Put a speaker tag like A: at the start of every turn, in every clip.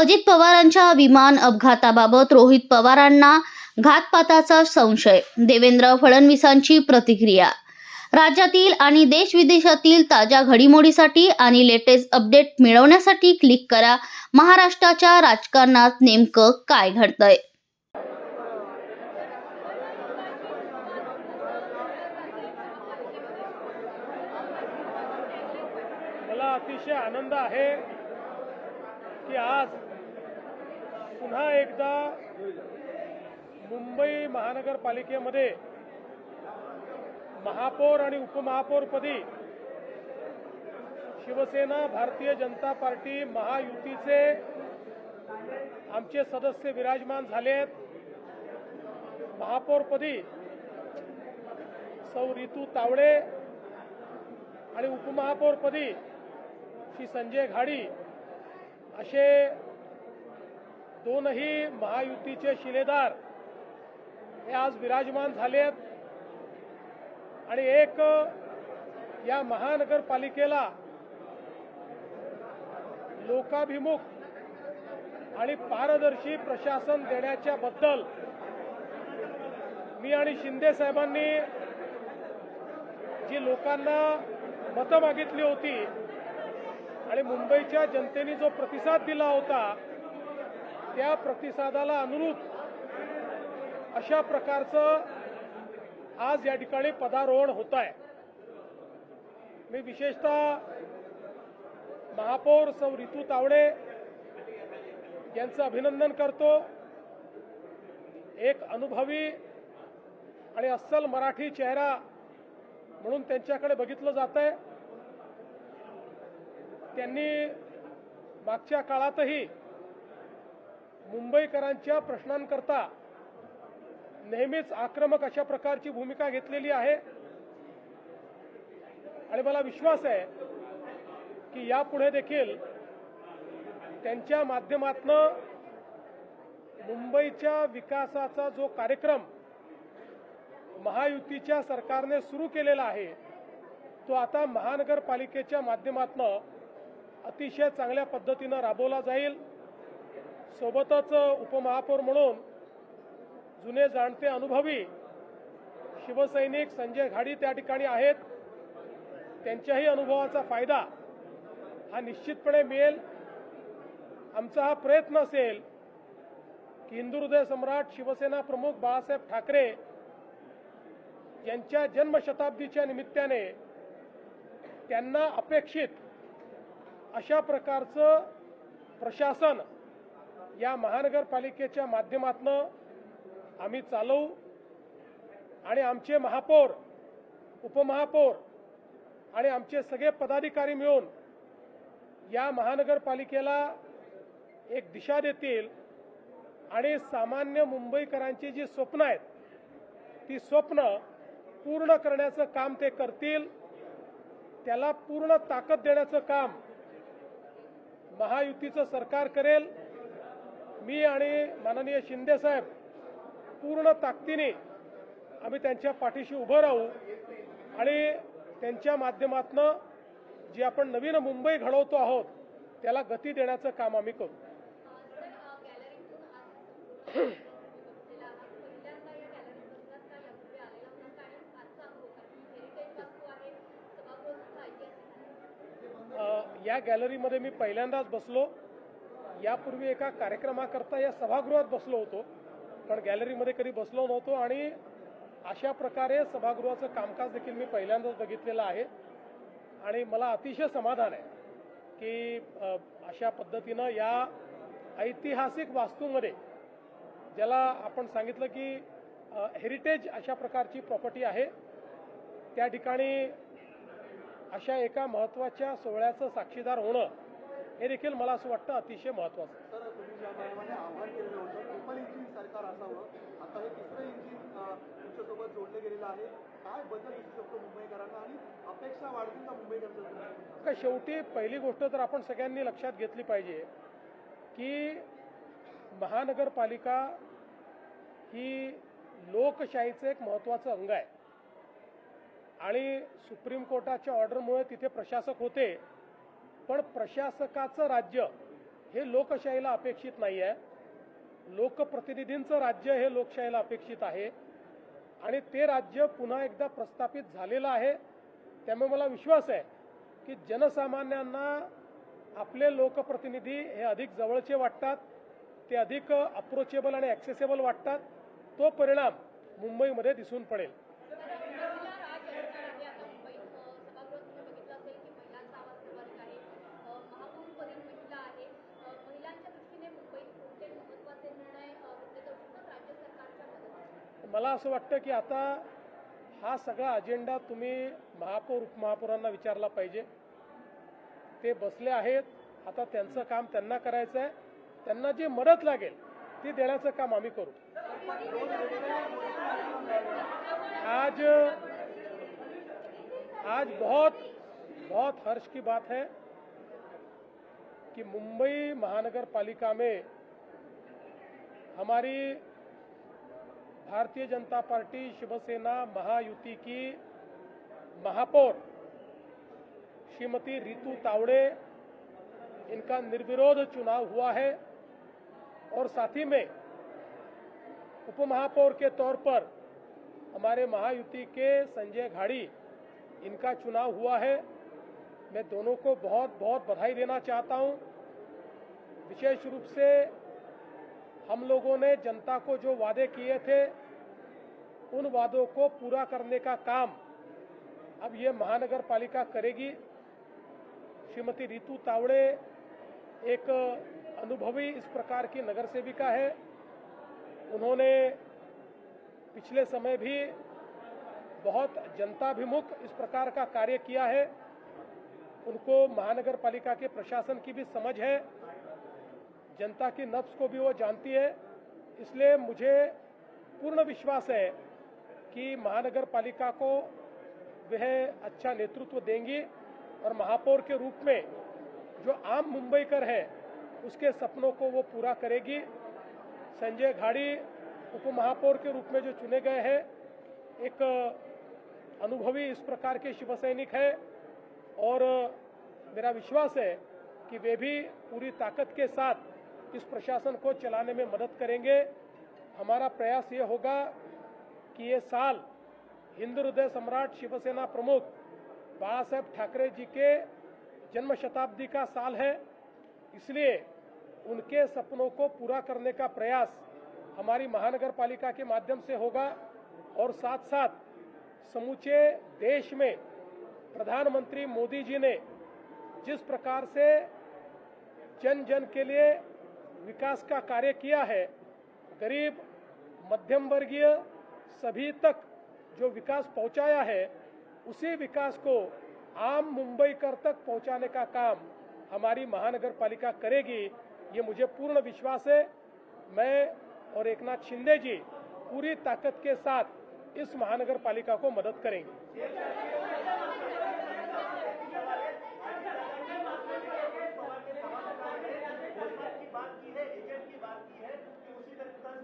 A: अजित पवारांच्या विमान अपघाताबाबत रोहित पवारांना घातपाताचा संशय देवेंद्र फडणवीसांची प्रतिक्रिया. राज्यातील आणि देश विदेशातील ताज्या घडामोडीसाठी आणि लेटेस्ट अपडेट मिळवण्यासाठी क्लिक करा. महाराष्ट्राच्या राजकारणात नेमकं काय घडतंय?
B: मला अतिशय आनंद आहे की आज पुन्हा एकदा मुंबई महानगरपालिकेमध्ये महापौर आणि उपमहापौरपदी शिवसेना भारतीय जनता पार्टी महायुतीचे आमचे सदस्य विराजमान झालेत. महापौरपदी सौ रितू तावडे आणि उपमहापौरपदी श्री संजय घाडी असे दोनही महायुतीचे शिलेदार हे आज विराजमान झालेत. आणि एक या महानगरपालिकेला लोकाभिमुख आणि पारदर्शी प्रशासन देण्याच्या बद्दल मी आणि शिंदे साहेबांनी जी लोकांना मतं मागितली होती आणि मुंबईच्या जनतेने जो प्रतिसाद दिला होता त्या प्रतिसादाला अनुरूप अशा प्रकारचं आज या ठिकाणी पदारोहण होत आहे मी विशेषतः महापौर सौ रितू तावडे यांचं अभिनंदन करतो. एक अनुभवी आणि अस्सल मराठी चेहरा म्हणून त्यांच्याकडे बघितलं जात आहे त्यांनी मागच्या काळातही मुंबईकरांच्या प्रश्नांकरता नेहमीच आक्रमक अशा प्रकारची भूमिका घेतलेली आहे. आणि मला विश्वास आहे की यापुढे देखील त्यांच्या माध्यमातनं मुंबईच्या विकासाचा जो कार्यक्रम महायुतीच्या सरकारने सुरू केलेला आहे तो आता महानगरपालिकेच्या माध्यमातनं अतिशय चांगल्या पद्धतीनं राबवला जाईल. सोबतच उपमहापौर म्हणून जुने जाणते अनुभवी शिवसैनिक संजय घाडी त्या ठिकाणी आहेत. त्यांच्याही अनुभवाचा फायदा हा निश्चितपणे मिळेल. आमचा हा प्रयत्न असेल की हिंदू हृदय सम्राट शिवसेना प्रमुख बाळासाहेब ठाकरे यांच्या जन्मशताब्दीच्या निमित्ताने त्यांना अपेक्षित अशा प्रकारचं प्रशासन या महानगरपालिकेच्या माध्यमातनं आम्ही चालवू आणि आमचे महापौर उपमहापौर आणि आमचे सगळे पदाधिकारी मिळून या महानगरपालिकेला एक दिशा देतील आणि सामान्य मुंबईकरांची जी स्वप्न आहेत ती स्वप्न पूर्ण करण्याचं काम ते करतील. त्याला पूर्ण ताकद देण्याचं काम महायुतीचं सरकार करेल. मी आणि माननीय शिंदे साहेब पूर्ण ताकदीने आम्ही त्यांच्या पाठीशी उभं राहू आणि त्यांच्या माध्यमातनं जी आपण नवीन मुंबई घडवतो आहोत त्याला गती देण्याचं काम आम्ही करू. या गॅलरीमध्ये मी पहिल्यांदाच बसलो. यापूर्वी एका कार्यक्रमाकरता या सभागृहात बसलो होतो. पण गॅलरीमध्ये कधी बसलो नव्हतो आणि अशा प्रकारे सभागृहाचं कामकाज देखील मी पहिल्यांदाच बघितलेलं आहे. आणि मला अतिशय समाधान आहे की अशा पद्धतीनं या ऐतिहासिक वास्तूमध्ये ज्याला आपण सांगितलं की हेरिटेज अशा प्रकारची प्रॉपर्टी आहे. त्या ठिकाणी अशा एका महत्त्वाच्या सोहळ्याचं साक्षीदार होणं हे देखील मला असं वाटतं अतिशय.
C: सर तुम्ही ज्या प्रमाणे आव्हान केलेलं होतं ट्रिपल इंजिन सरकार असावं. आता हे तिसरं इंजिन तुमच्यासोबत जोडलं गेलेलं आहे. काय बदल दिसू शकतो मुंबईकरांना आणि अपेक्षा वाढतील का
B: का शेवटी पहिली गोष्ट तर आपण सगळ्यांनी लक्षात घेतली पाहिजे की महानगरपालिका ही लोकशाहीचं एक महत्त्वाचं अंग आहे. आणि सुप्रीम कोर्टाच्या ऑर्डरमुळे तिथे प्रशासक होते. पण प्रशासकाचं राज्य हे लोकशाहीला अपेक्षित नाही आहे लोकप्रतिनिधींचं राज्य हे लोकशाहीला अपेक्षित आहे. आणि ते राज्य पुन्हा एकदा प्रस्थापित झालेलं आहे. त्यामुळे मला विश्वास आहे की जनसामान्यांना आपले लोकप्रतिनिधी हे अधिक जवळचे वाटतात ते अधिक अप्रोचेबल आणि ॲक्सेसेबल वाटतात. तो परिणाम मुंबईमध्ये दिसून पडेल. मला असं वाटतं की आता हा सगळा अजेंडा तुम्ही महापौर उपमहापौरांना विचारला पाहिजे. ते बसले आहेत. आता त्यांचं काम त्यांना करायचं आहे त्यांना जे मदत लागेल ती देण्याचं काम आम्ही करू. आज आज बहुत बहुत हर्ष की बात है कि मुंबई महानगर पालिका में हमारी भारतीय जनता पार्टी शिवसेना महायुति की महापौर श्रीमती रितु तावड़े, इनका निर्विरोध चुनाव हुआ है और साथ ही में उपमहापौर के तौर पर हमारे महायुति के संजय घाड़ी, इनका चुनाव हुआ है। मैं दोनों को बहुत बहुत बधाई देना चाहता हूँ। विशेष रूप से हम लोगों ने जनता को जो वादे किए थे उन वादों को पूरा करने का काम अब ये महानगर पालिका करेगी। श्रीमती रितु तावड़े एक अनुभवी इस प्रकार की नगर सेविका है। उन्होंने पिछले समय भी बहुत जनताभिमुख इस प्रकार का कार्य किया है। उनको महानगर पालिका के प्रशासन की भी समझ है। जनता की नब्स को भी वो जानती है। इसलिए मुझे पूर्ण विश्वास है कि महानगर पालिका को वह अच्छा नेतृत्व देंगी और महापौर के रूप में जो आम मुंबईकर है, उसके सपनों को वो पूरा करेगी। संजय घाड़ी उप महापौर के रूप में जो चुने गए हैं, एक अनुभवी इस प्रकार के शिव सैनिक है और मेरा विश्वास है कि वे भी पूरी ताकत के साथ इस प्रशासन को चलाने में मदद करेंगे। हमारा प्रयास ये होगा कि ये साल हिंदू हृदय सम्राट शिवसेना प्रमुख बाला साहेब ठाकरे जी के जन्म शताब्दी का साल है। इसलिए उनके सपनों को पूरा करने का प्रयास हमारी महानगर पालिका के माध्यम से होगा और साथ साथ समूचे देश में प्रधानमंत्री मोदी जी ने जिस प्रकार से जन जन के लिए विकास का कार्य किया है, गरीब मध्यम वर्गीय सभी तक जो विकास पहुँचाया है, उसी विकास को आम मुंबईकर तक पहुँचाने का काम हमारी महानगर पालिका करेगी, ये मुझे पूर्ण विश्वास है। मैं और एकनाथ शिंदे जी पूरी ताकत के साथ इस महानगर पालिका को मदद करेंगे।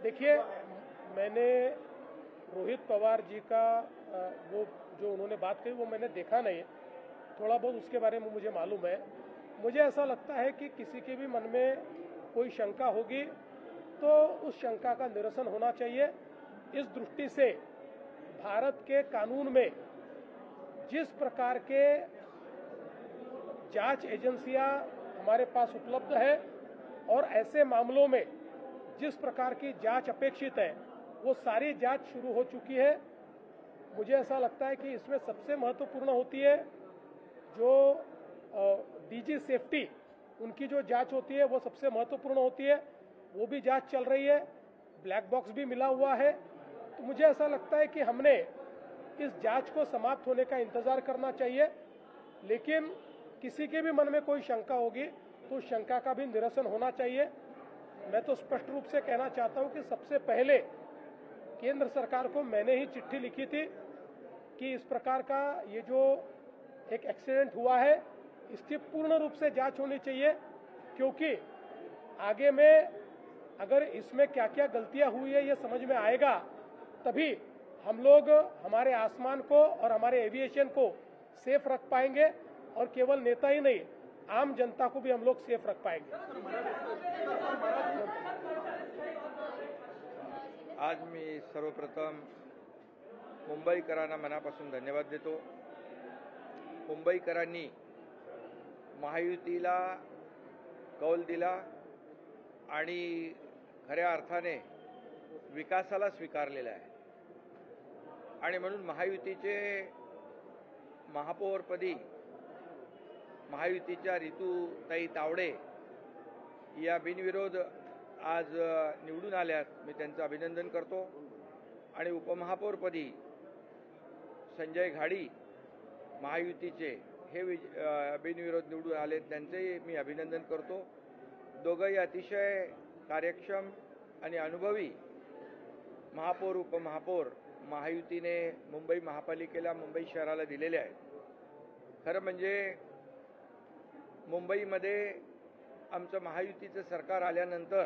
B: देखिए, मैंने रोहित पवार जी का वो जो उन्होंने बात कही, वो मैंने देखा नहीं। थोड़ा बहुत उसके बारे में मुझे मालूम है। मुझे ऐसा लगता है कि किसी के भी मन में कोई शंका होगी तो उस शंका का निरसन होना चाहिए। इस दृष्टि से भारत के कानून में जिस प्रकार के जाँच एजेंसियाँ हमारे पास उपलब्ध है, और ऐसे मामलों में जिस प्रकार की जाँच अपेक्षित है वो सारी जाँच शुरू हो चुकी है। मुझे ऐसा लगता है कि इसमें सबसे महत्वपूर्ण होती है जो डीजी सेफ्टी, उनकी जो जाँच होती है, वो सबसे महत्वपूर्ण होती है। वो भी जाँच चल रही है। ब्लैक बॉक्स भी मिला हुआ है। तो मुझे ऐसा लगता है कि हमने इस जाँच को समाप्त होने का इंतज़ार करना चाहिए। लेकिन किसी के भी मन में कोई शंका होगी तो शंका का भी निरसन होना चाहिए। मैं तो स्पष्ट रूप से कहना चाहता हूँ कि सबसे पहले केंद्र सरकार को मैंने ही चिट्ठी लिखी थी कि इस प्रकार का ये जो एक एक्सीडेंट हुआ है, इसकी पूर्ण रूप से जाँच होनी चाहिए, क्योंकि आगे में अगर इसमें क्या क्या गलतियाँ हुई है, ये समझ में आएगा, तभी हम लोग हमारे आसमान को और हमारे एविएशन को सेफ़ रख पाएँगे और केवल नेता ही नहीं, आम जनता को भी हम लोग सेफ़ रख पाएँगे।
D: आज मी सर्वप्रथम मुंबईकरांना मनापासून धन्यवाद देतो. मुंबईकरांनी महायुतीला कौल दिला आणि खऱ्या अर्थाने विकासाला स्वीकारलेला आहे. आणि म्हणून महायुतीचे महापौरपदी महायुतीच्या रितूताई तावडे या बिनविरोध आज निवडून आल्यात. मी त्यांचं अभिनंदन करतो. आणि उपमहापौरपदी संजय घाडी महायुतीचे हे विज बिनविरोध निवडून आले त्यांचंही मी अभिनंदन करतो. दोघंही अतिशय कार्यक्षम आणि अनुभवी महापौर उपमहापौर महायुतीने मुंबई महापालिकेला मुंबई शहराला दिलेले आहेत. खरं म्हणजे मुंबईमध्ये आमचं महायुतीचं सरकार आल्यानंतर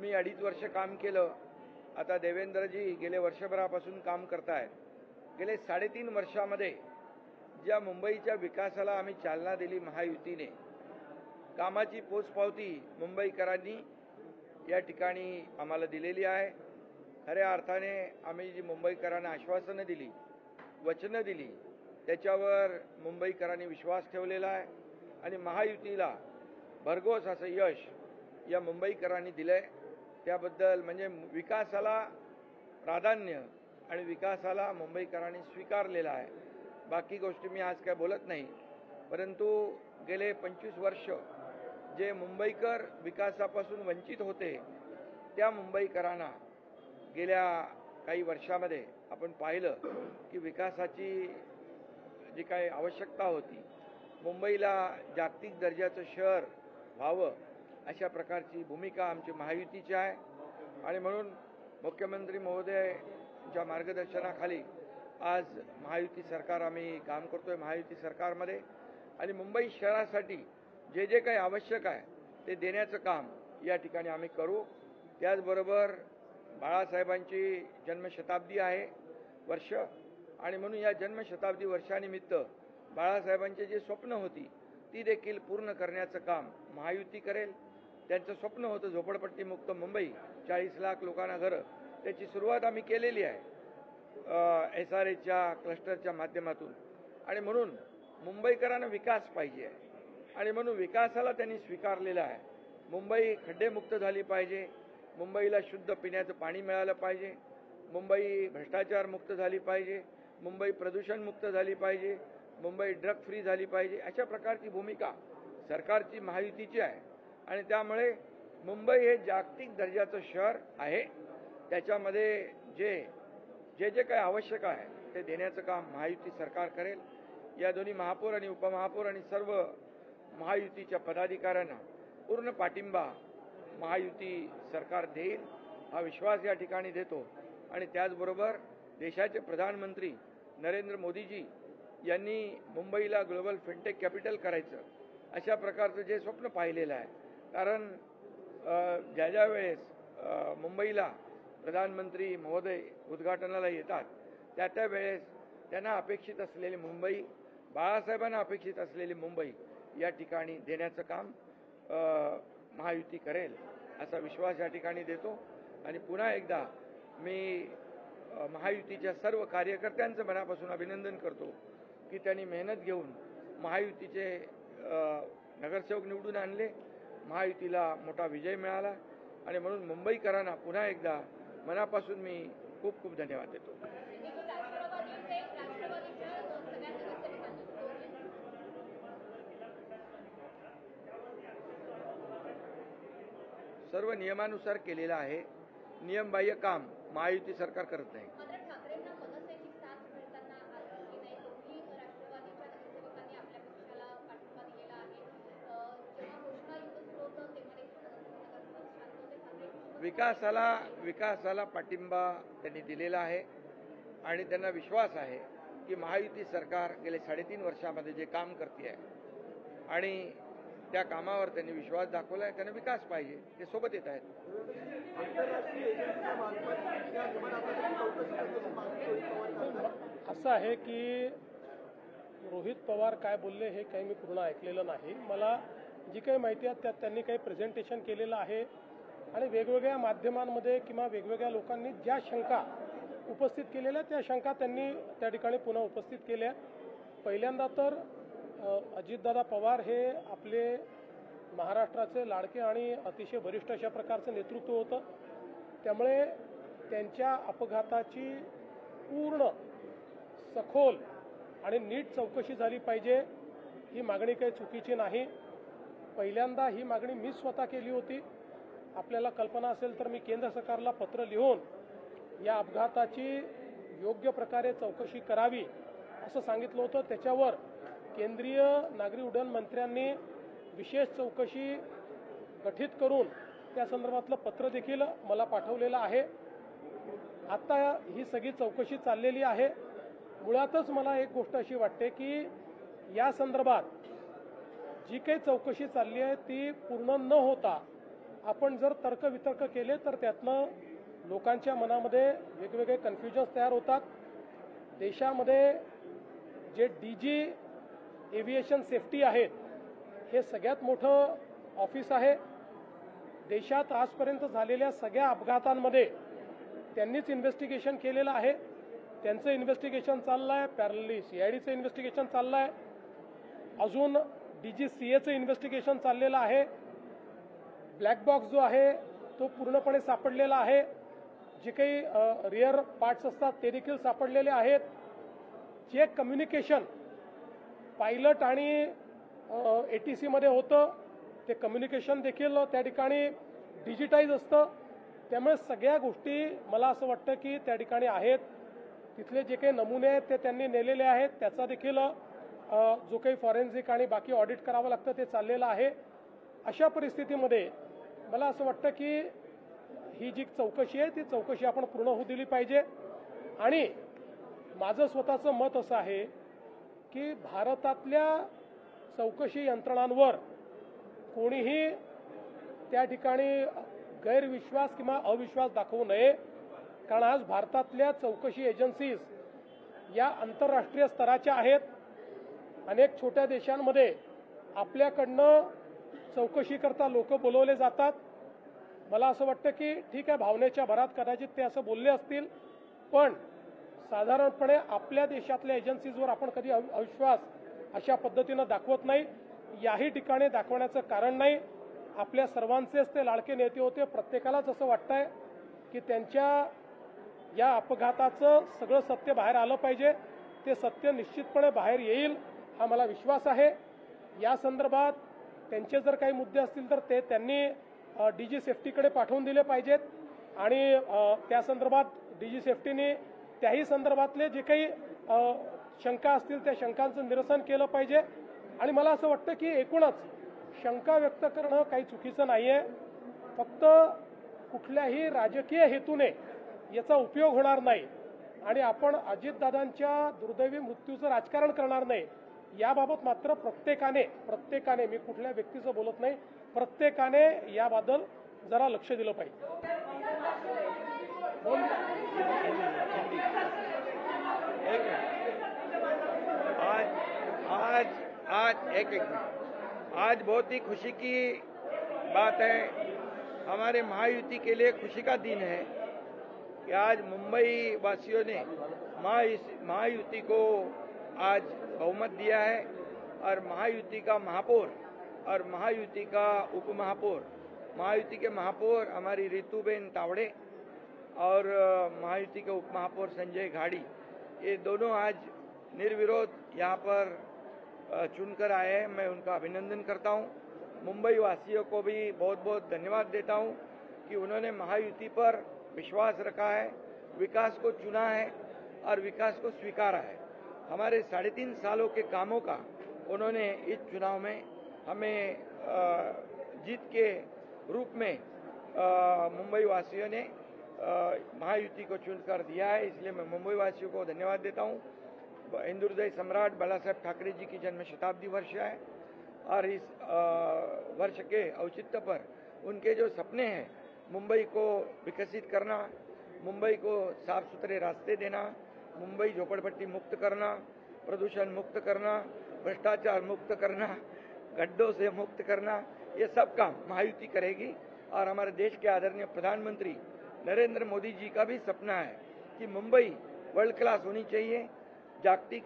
D: मी अडीच वर्ष काम केलं. आता देवेंद्रजी गेले वर्षभरापासून काम करतायत. गेले साडेतीन वर्षामध्ये ज्या मुंबईच्या विकासाला आम्ही चालना दिली महायुतीने. कामाची पोचपावती मुंबईकरांनी या ठिकाणी आम्हाला दिलेली आहे. खऱ्या अर्थाने आम्ही जी मुंबईकरांना आश्वासनं दिली वचनं दिली त्याच्यावर मुंबईकरांनी विश्वास ठेवलेला आहे. आणि महायुतीला भरघोस असं यश या मुंबईकरांनी दिलं आहे त्याबद्दल म्हणजे विकासाला प्राधान्य आणि विकासाला मुंबईकरांनी स्वीकारलेला आहे. बाकी गोष्टी मी आज काय बोलत नाही. परंतु गेले पंचवीस वर्ष जे मुंबईकर विकासापासून वंचित होते त्या मुंबईकरांना गेल्या काही वर्षामध्ये आपण पाहिलं की विकासाची जी काही आवश्यकता होती मुंबईला जागतिक दर्जाचं शहर व्हावं अशा प्रकारची भूमिका आमची महायुतीची आहे. आणि म्हणून मुख्यमंत्री महोदयच्या मार्गदर्शनाखाली आज महायुती सरकार आम्ही काम करतोय महायुती सरकारमध्ये. आणि मुंबई शहरासाठी जे जे काही आवश्यक आहे ते देण्याचं काम या ठिकाणी आम्ही करू. त्याचबरोबर बाळासाहेबांची जन्मशताब्दी आहे वर्ष. आणि म्हणून या जन्मशताब्दी वर्षानिमित्त बाळासाहेबांची जी स्वप्न होती ती देखील पूर्ण करण्याचं काम महायुती करेल. त्यांचं स्वप्न होतं झोपडपट्टीमुक्त मुंबई चाळीस लाख लोकांना घरं. त्याची सुरुवात आम्ही केलेली आहे एस आर एच्या क्लस्टरच्या माध्यमातून. आणि म्हणून मुंबईकरांना विकास पाहिजे आहे. आणि म्हणून विकासाला त्यांनी स्वीकारलेला आहे. मुंबई खड्डेमुक्त झाली पाहिजे. मुंबईला शुद्ध पिण्याचं पाणी मिळालं पाहिजे. मुंबई भ्रष्टाचारमुक्त झाली पाहिजे. मुंबई प्रदूषण मुक्त झाली पाहिजे. मुंबई ड्रग फ्री झाली पाहिजे. अशा प्रकारची भूमिका सरकारची महायुतीची आहे. आणि त्यामुळे मुंबई हे जागतिक दर्जाचं शहर आहे. त्याच्यामध्ये जे जे जे काही आवश्यक आहे ते देण्याचं काम महायुती सरकार करेल. या दोन्ही महापौर आणि उपमहापौर आणि सर्व महायुतीच्या पदाधिकाऱ्यांना पूर्ण पाठिंबा महायुती सरकार देईल हा विश्वास या ठिकाणी देतो. आणि त्याचबरोबर देशाचे प्रधानमंत्री नरेंद्र मोदीजी यांनी मुंबईला ग्लोबल फिनटेक कॅपिटल करायचं अशा प्रकारचं जे स्वप्न पाहिलेलं आहे कारण ज्या ज्या वेळेस मुंबईला प्रधानमंत्री महोदय उद्घाटनाला येतात त्या त्या वेळेस त्यांना अपेक्षित असलेली मुंबई बाळासाहेबांना अपेक्षित असलेली मुंबई या ठिकाणी देण्याचं काम महायुती करेल असा विश्वास या ठिकाणी देतो. आणि पुन्हा एकदा मी महायुतीच्या सर्व कार्यकर्त्यांचं मनापासून अभिनंदन करतो की त्यांनी मेहनत घेऊन महायुतीचे नगरसेवक निवडून आणले. महायुतीला मोठा विजय मिळाला आणि म्हणून मुंबईकरांना पुन्हा एकदा मनापासून मी खूप खूप धन्यवाद देतो. सर्व नियमानुसार केलेलं आहे. नियमबाह्य काम महायुती सरकार करत नाही
E: मात्र ठाकरेंना मनसेची साथ मिळताना आढळली नाही दोन्ही राष्ट्रवादीच्या नगरसेवकांनी आपल्या पक्षाला पाठिंबा दिलेला आहे अं, जेव्हा घोषणा युद्ध सुरू होतं तेव्हा देखील नगरसेवक शांत होते ठाकरे
D: विकासाला विकासाला पाठिंबा त्यांनी दिलेला आहे आणि त्यांना विश्वास आहे की महायुती सरकार गेले साडेतीन वर्षामध्ये जे काम करते आहे आणि त्या कामावर त्यांनी विश्वास दाखवला आहे त्यांना विकास पाहिजे ते सोबत येत आहेत.
B: असं आहे की रोहित पवार काय बोलले हे काही मी पूर्ण ऐकलेलं नाही. मला जी काही माहिती आहे त्यात त्यांनी काही प्रेझेंटेशन केलेलं आहे. आणि वेगवेगळ्या माध्यमांमध्ये किंवा वेगवेगळ्या लोकांनी ज्या शंका उपस्थित केलेल्या त्या शंका त्यांनी त्या ठिकाणी पुन्हा उपस्थित केल्या. पहिल्यांदा तर अजितदादा पवार हे आपले महाराष्ट्राचे लाडके आणि अतिशय वरिष्ठ अशा प्रकारचं नेतृत्व होतं. त्यामुळे त्यांच्या अपघाताची पूर्ण सखोल आणि नीट चौकशी झाली पाहिजे ही मागणी काही चुकीची नाही. पहिल्यांदा ही मागणी मी स्वतः केली होती. आपल्याला कल्पना असेल तर मी केंद्र सरकारला पत्र लिहून या अपघाताची योग्य प्रकारे चौकशी करावी असं सांगितलं होतं. त्याच्यावर केंद्रीय नागरी उड्डाण मंत्र्यांनी विशेष चौकशी गठीत करून त्या संदर्भातलं पत्र देखील मला पाठवलेलं आहे. आता ही सगळी चौकशी चाललेली आहे. मुळातच मला एक गोष्ट अशी वाटते की या संदर्भात जी काही चौकशी चालली आहे ती पूर्ण न होता आपण जर तर्कवितर्क केले तर त्यातनं लोकांच्या मनामध्ये वेगवेगळे कन्फ्युजन्स तयार होतात. देशामध्ये जे डी जी एव्हिएशन सेफ्टी आहेत हे सगळ्यात मोठं ऑफिस आहे. देशात आजपर्यंत झालेल्या सगळ्या अपघातांमध्ये त्यांनीच इन्व्हेस्टिगेशन केलेलं आहे. त्यांचं इन्व्हेस्टिगेशन चाललं आहे पॅरली सी आय डीचं इन्व्हेस्टिगेशन चाललं आहे अजून डी जी सी एचं इन्व्हेस्टिगेशन चाललेलं आहे. ब्लॅक बॉक्स जो आहे तो पूर्णपणे सापडलेला आहे. जे काही रिअर पार्ट्स असतात ते देखील सापडलेले आहेत. जे कम्युनिकेशन पायलट आणि ए टी सीमध्ये होतं ते कम्युनिकेशन देखील त्या ठिकाणी डिजिटाईज असतं. त्यामुळे सगळ्या गोष्टी मला असं वाटतं की त्या ठिकाणी आहेत. तिथले जे काही नमुने आहेत ते त्यांनी नेलेले आहेत. त्याचा देखील जो काही फॉरेन्सिक आणि बाकी ऑडिट करावं लागतं ते चाललेलं आहे. अशा परिस्थितीमध्ये मला असं वाटतं की ही जी चौकशी आहे ती चौकशी आपण पूर्ण होऊ दिली पाहिजे. आणि माझं स्वतःचं मत असं आहे की भारतातल्या चौकशी यंत्रणांवर कोणीही त्या ठिकाणी गैरविश्वास किंवा अविश्वास दाखवू नये. कारण आज भारतातल्या चौकशी एजन्सीज या आंतरराष्ट्रीय स्तराच्या आहेत. अनेक छोट्या देशांमध्ये आपल्याकडनं चौकशीकरता लोक बोलवले जातात. मला असं वाटतं की ठीक आहे भावनेच्या भरात कदाचित ते असं बोलले असतील पण साधारणपणे आपल्या देशातल्या एजन्सीजवर आपण कधी अविश्वास अशा पद्धतीनं दाखवत नाही. याही ठिकाणी दाखवण्याचं कारण नाही. आपल्या सर्वांचेच ते लाडके नेते होते. प्रत्येकालाच असं वाटतंय की त्यांच्या या अपघाताचं सगळं सत्य बाहेर आलं पाहिजे. ते सत्य निश्चितपणे बाहेर येईल हा मला विश्वास आहे. या संदर्भात त्यांचे जर काही मुद्दे असतील तर ते त्यांनी डी जी सेफ्टीकडे पाठवून दिले पाहिजेत. आणि त्या संदर्भात डी जी सेफ्टीने त्याही संदर्भातले जे काही शंका असतील त्या शंकांचं निरसन केलं पाहिजे. आणि मला असं वाटतं की एकूणच शंका व्यक्त करणं काही चुकीचं नाही आहे फक्त कुठल्याही राजकीय हेतूने याचा उपयोग होणार नाही. आणि आपण अजितदादांच्या दुर्दैवी मृत्यूचं राजकारण करणार नाही. याबाबत मात्र प्रत्येकाने प्रत्येकाने मी कुठल्या व्यक्तीचं बोलत नाही प्रत्येकाने याबद्दल जरा लक्ष दिलं पाहिजे.
D: आज आज आज एक एक आज बहुत ही खुशी की बात है। हमारे महायुति के लिए खुशी का दिन है कि आज मुंबई वासियों ने महायुति को आज बहुमत दिया है और महायुति का महापौर और महायुति का उप महापौर महायुति के महापौर हमारी रितुबेन तावड़े और महायुति के उप महापौर संजय घाड़ी, ये दोनों आज निर्विरोध यहाँ पर चुनकर आए हैं। मैं उनका अभिनंदन करता हूँ। मुंबई वासियों को भी बहुत बहुत धन्यवाद देता हूँ कि उन्होंने महायुति पर विश्वास रखा है, विकास को चुना है और विकास को स्वीकारा है। हमारे साढ़े तीन सालों के कामों का उन्होंने इस चुनाव में हमें जीत के रूप में मुंबई वासियों ने महायुति को चुनकर दिया है। इसलिए मैं मुंबई वासियों को धन्यवाद देता हूँ। हिंदू हृदय सम्राट बाला साहेब ठाकरे जी की जन्म शताब्दी वर्ष है और इस वर्ष के औचित्य पर उनके जो सपने हैं, मुंबई को विकसित करना, मुंबई को साफ़ सुथरे रास्ते देना मुंबई झोपड़पट्टी मुक्त करना, प्रदूषण मुक्त करना, भ्रष्टाचार मुक्त करना, गड्ढों से मुक्त करना, ये सब काम महायुति करेगी। और हमारे देश के आदरणीय प्रधानमंत्री नरेंद्र मोदी जी का भी सपना है कि मुंबई वर्ल्ड क्लास होनी चाहिए। जागतिक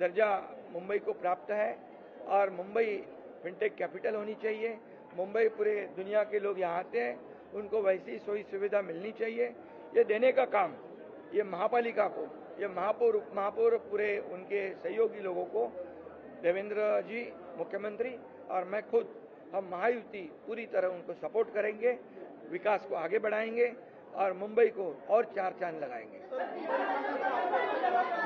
D: दर्जा मुंबई को प्राप्त है और मुंबई फिनटेक कैपिटल होनी चाहिए। मुंबई पूरे दुनिया के लोग यहाँ आते हैं, उनको वैसी सोई सुविधा मिलनी चाहिए। ये देने का काम ये महापालिका को, ये महापौर उप महापौर पूरे उनके सहयोगी लोगों को, देवेंद्र जी, मुख्यमंत्री और मैं खुद, हम महायुति पूरी तरह उनको सपोर्ट करेंगे, विकास को आगे बढ़ाएँगे और मुंबई को और चार चाँद लगाएँगे।